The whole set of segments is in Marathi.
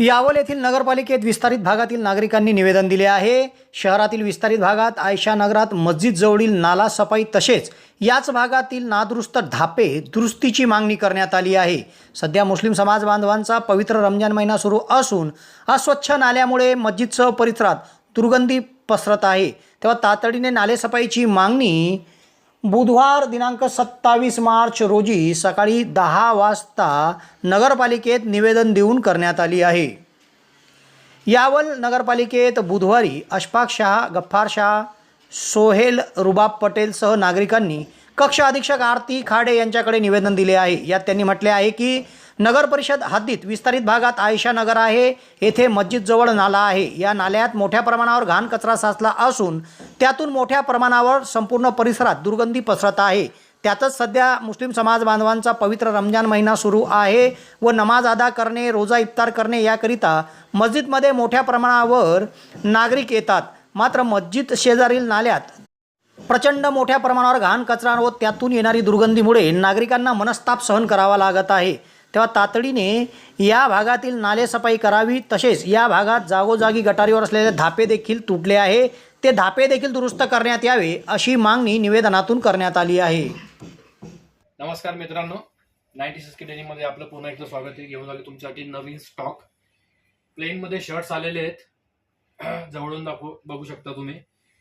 यावल येथील नगरपालिकेत विस्तारित भागातील नागरिकांनी निवेदन दिले आहे. शहरातील विस्तारित भागात आयशा नगरात मस्जिद जवळील नाला सफाई तसेच याच भागातील नादुरुस्त धापे दुरुस्तीची मागणी करण्यात आली आहे. सध्या मुस्लिम समाज बांधवांचा पवित्र रमजान महिना सुरू असून अस्वच्छ नाल्यामुळे मस्जिदसह परिसरात दुर्गंधी पसरत आहे. तेव्हा तातडीने नालेसफाईची मागणी बुधवार दिनांक सत्तावीस मार्च रोजी सकाळी दहा वाजता नगरपालिकेत निवेदन देऊन करण्यात आली आहे. यावल नगरपालिकेत बुधवारी अशफाक शाह गफ्फार शाह सोहेल रुबाब पटेलसह नागरिकांनी कक्ष अधीक्षक आरती खाडे यांच्याकडे निवेदन दिले आहे. यात त्यांनी म्हटले आहे की नगर परिषद हद्दीत विस्तारित भागात आयशा नगर आहे येथे मस्जिदजवळ नाला आहे. या नाल्यात मोठ्या प्रमाणावर घाण कचरा साचला असून त्यातून मोठ्या प्रमाणावर संपूर्ण परिसरात दुर्गंधी पसरत आहे. त्यातच सध्या मुस्लिम समाज बांधवांचा पवित्र रमजान महिना सुरू आहे व नमाज अदा करणे रोजा इफ्तार करणे याकरिता मस्जिदमध्ये मोठ्या प्रमाणावर नागरिक येतात. मात्र मस्जिद शेजारील नाल्यात प्रचंड मोठ्या प्रमाणावर घाण कचरा व त्यातून येणारी दुर्गंधीमुळे नागरिकांना मनस्ताप सहन करावा लागत आहे. तेव्हा तातडीने या भागातील नालेसफाई करावी. तसेच या भागात जागोजागी गटारीवर असलेले धापे देखील तुटले आहे. ते धापे देखील दुरुस्त करण्यात यावे अशी मागणी निवेदनातून करण्यात आली आहे. नमस्कार मित्रांनो. नाईन्टी सिक्स डेनीमध्ये आपलं पुन्हा एकदा स्वागत आहे. घेऊन आले तुमच्यासाठी नवीन स्टॉक प्लेनमध्ये शर्ट्स आलेले आहेत. जवळून दाखवू बघू शकता तुम्ही.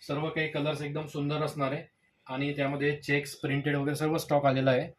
सर्व काही कलर्स एकदम सुंदर असणार आहे. आणि त्यामध्ये चेक्स प्रिंटेड वगैरे सर्व स्टॉक आलेला आहे.